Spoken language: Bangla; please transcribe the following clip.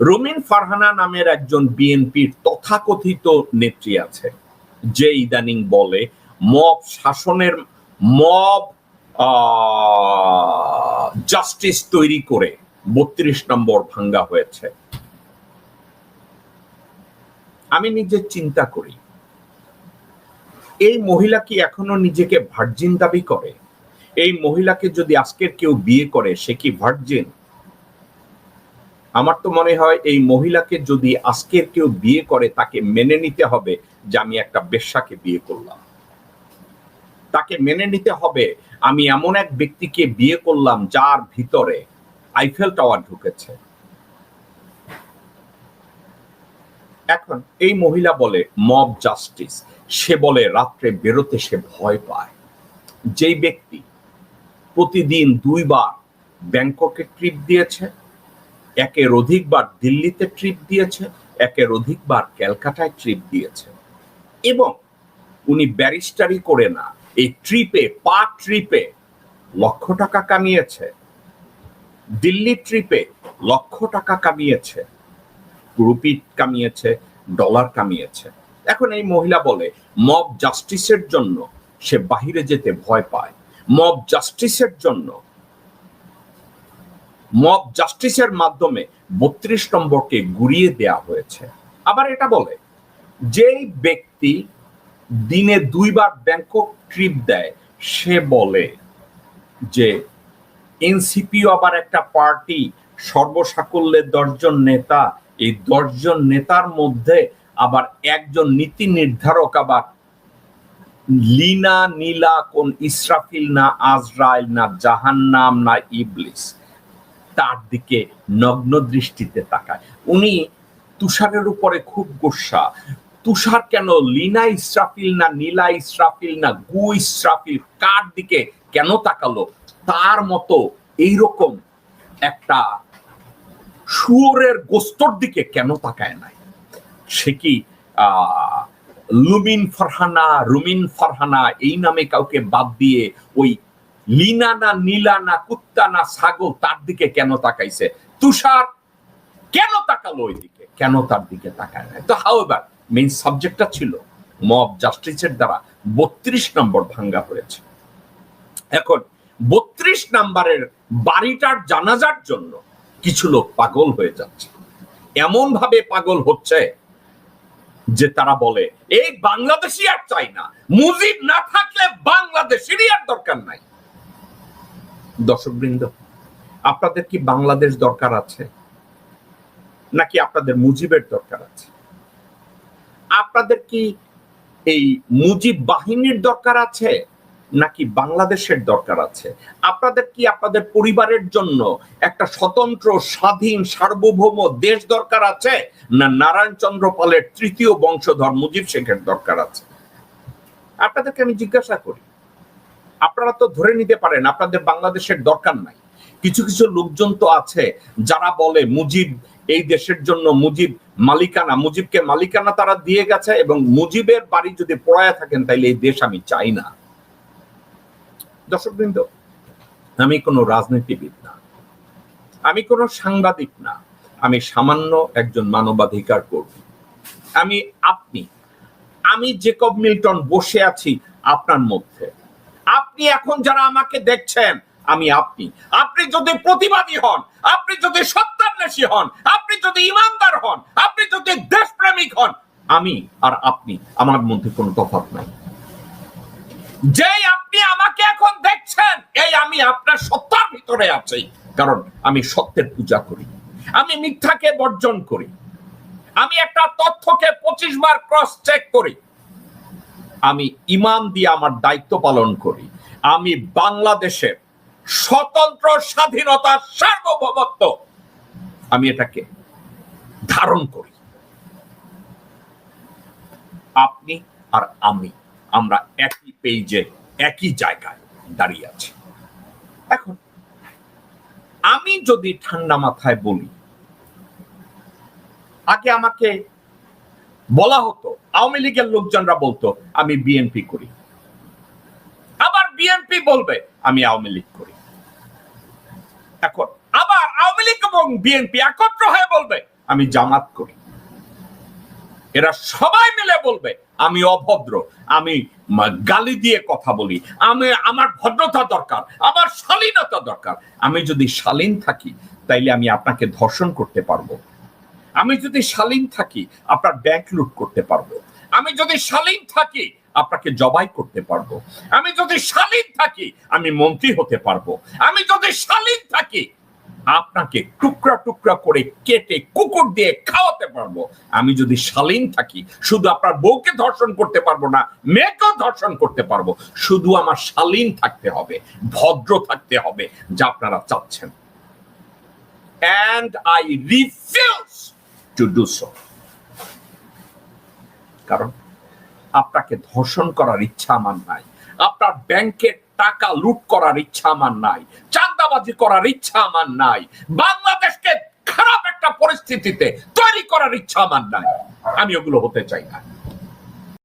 রুমিন ফারহানা নামের একজন বিএনপির তথাকথিত নেত্রী আছে, যে ইদানিং বলে মব শাসনের মব জাস্টিস তৈরি করে বত্রিশ নম্বর ভাঙ্গা হয়েছে। আমি নিজে চিন্তা করি, এই মহিলা কি এখনও নিজেকে ভার্জিন দাবি করে? এই মহিলাকে যদি আজকের কেউ বিয়ে করে, সে কি ভার্জিন আমার তো মনে হয় এই মহিলাকে যদি আজকের কেউ বিয়ে করে, তাকে মেনে নিতে হবে যে আমি একটা বেশ্যাকে বিয়ে করলাম। তাকে মেনে নিতে হবে, আমি এমন এক ব্যক্তিকে বিয়ে করলাম যার ভিতরে আইফেল টাওয়ার ঢুকেছে। এখন এই মহিলা বলে মব জাস্টিস সে বলে, রাত্রে বেরোতে সে ভয় পায়। যেই ব্যক্তি প্রতিদিন দুইবার ব্যাংককে ট্রিপ দিয়েছে একের অধিকবার দিল্লিতে ট্রিপ দিয়েছে, একের অধিকবার ক্যালকাটায় ট্রিপ দিয়েছে। এবং উনি ব্যারিস্টারি করে না, এই ট্রিপে পা ট্রিপে লক্ষ টাকা কামিয়েছে। দিল্লি ট্রিপে লক্ষ টাকা কামিয়েছে রুপি কামিয়েছে ডলার কামিয়েছে। এখন এই মহিলা বলে মব জাস্টিসের জন্য সে বাহিরে যেতে ভয় পায়। মব জাস্টিসের জন্য মব জাস্টিসের মাধ্যমে বত্রিশ নম্বরকে গুড়িয়ে দেয়া হয়েছে। আবার এটা বলে, যেই ব্যক্তি দিনে দুইবার ব্যাংকক ট্রিপ দেয়, সে বলে যে এনসিপিও আবার একটা পার্টি সর্বসাকল্যের দশজন নেতা, এই দশজন নেতার মধ্যে আবার একজন নীতি নির্ধারক আবার লিনা নীলা কোন ইসরাফিল না আজরাইল না জাহান্নাম না ইবলিস। তার দিকে নগ্ন দৃষ্টিতে তাকায়। উনি তুষারের উপরে খুব গোসা। তুষার কেন লিনা ইসরাফিল না নীলা ইসরাফিল না গু ইসরাফিল, কার দিকে কেন তাকালো? তার মতো এইরকম একটা শুয়োরের গোস্তর দিকে কেন তাকায় নাই? সে কি লুমিন ফারহানা, রুমিন ফারহানা, এই নামে কাউকে বাদ দিয়ে ওই লিনা না নীলা না কুত্তা না ছাগল তার দিকে কেন তাকাইছে? তুষার কেন তাকালো ওই দিকে কেন তার দিকে তাকায় নাই? তো হাউ এবার মেইন সাবজেক্টটা ছিল মব জাস্টিসের দ্বারা বত্রিশ নম্বর ভাঙ্গা হয়েছে। এখন বত্রিশ নাম্বারের বাড়িটার জানাজার জন্য কিছু লোক পাগল হয়ে যাচ্ছে। এমন ভাবে পাগল হচ্ছে যে তারা বলে, এই বাংলাদেশি আর চাই না। মুজিব না থাকলে বাংলাদেশেরই আর দরকার নাই। দর্শকবৃন্দ, আপনাদের কি বাংলাদেশ দরকার আছে? নাকি আপনাদের মুজিবের দরকার আছে? আপনাদের কি এই মুজিব বাহিনীর দরকার আছে? নাকি বাংলাদেশের দরকার আছে? আপনাদের কি আপনাদের পরিবারের জন্য একটা স্বতন্ত্র, স্বাধীন, সার্বভৌম দেশ দরকার আছে? না নারায়ণ চন্দ্র পালের তৃতীয় বংশধর মুজিব শেখের দরকার আছে? আপনাদেরকে আমি জিজ্ঞাসা করি আপনারা তো ধরে নিতে পারেন, আপনাদের বাংলাদেশের দরকার নাই। কিছু কিছু লোকজন তো আছে যারা বলে মুজিব এই দেশের জন্য মুজিব মালিকানা, মুজিবকে মালিকানা তারা দিয়ে গেছে এবং মুজিবের বাড়ি যদি পড়ায় থাকেন তাইলে এই দেশ আমি চাই না। দর্শকবৃন্দ, আমি কোনো রাজনীতিবিদ না। আমি কোনো সাংবাদিক না। আমি সামান্য একজন মানবাধিকার কর্মী। আমি আপনি, আমি জেকব মিল্টন বসে আছি আপনার মধ্যে। আপনি এখন যারা আমাকে দেখছেন, আমি আপনি। আপনি যদি প্রতিবাদী হন, আপনি যদি সত্যান্বেষী হন, আপনি যদি ইমানদার হন, আপনি যদি দেশপ্রেমিক হন, আমি আর আপনি, আমার মধ্যে কোনো তফাৎ নাই। যেই আপনি আমাকে এখন দেখছেন, এই আমি আপনার সত্তার ভিতরে আছি। কারণ আমি সত্যের পূজা করি। আমি মিথ্যাকে বর্জন করি। আমি একটা তথ্যকে পঁচিশ বার ক্রস চেক করি। আমি ইমান দিয়ে আমার দায়িত্ব পালন করি। আমি বাংলাদেশের স্বতন্ত্র স্বাধীনতার সার্বভৌমত্ব, আমি এটাকে ধারণ করি। আপনি আর আমি, আমরা একই পেজে একই জায়গায় দাঁড়িয়ে আছি। এখন, আমি যদি ঠান্ডা মাথায় বলি, আগে আমাকে বলা হতো, আওয়ামী লীগের লোকজনরা বলতো, আমি বিএনপি করি। বলবে, আমি আওয়ামী লীগ করি। এখন আবার আওয়ামী লীগ এবং বিএনপি একত্র হয়ে বলবে, আমি জামাত করি। এরা সবাই মিলে বলবে, আমি অভদ্র, আমি গালি দিয়ে কথা বলি, আমি, আমার ভদ্রতা দরকার, আমার শালীনতা দরকার। আমি যদি শালীন থাকি, তাইলে আমি আপনাকে ধর্ষণ করতে পারব। আমি যদি শালীন থাকি, আপনার ব্যাংক লুট করতে পারব। আমি যদি শালীন থাকি আপনাকে জবাই করতে পারব। আমি যদি শালীন থাকি, আমি মন্ত্রী হতে পারব। আমি যদি শালীন থাকি, আপনাকে টুকরা টুকরা করে কেটে কুকুর দিয়ে খাওয়াতে পারব। আমি যদি শালীন থাকি, শুধু আপনার বউকে ধর্ষণ করতে পারব না, মেয়েকেও ধর্ষণ করতে পারব। শুধু আমার শালীন থাকতে হবে, ভদ্র থাকতে হবে, যা আপনারা চাচ্ছেন। And I refuse to do so. কারণ আপনাকে ধর্ষণ করার ইচ্ছা আমার নাই। আপনার ব্যাংকের টাকা লুট করার ইচ্ছা আমার নাই। চাঁদাবাজি করার ইচ্ছা আমার নাই। বাংলাদেশকে খারাপ একটা পরিস্থিতিতে তৈরি করার ইচ্ছা আমার নাই। আমি ওগুলো হতে চাই না।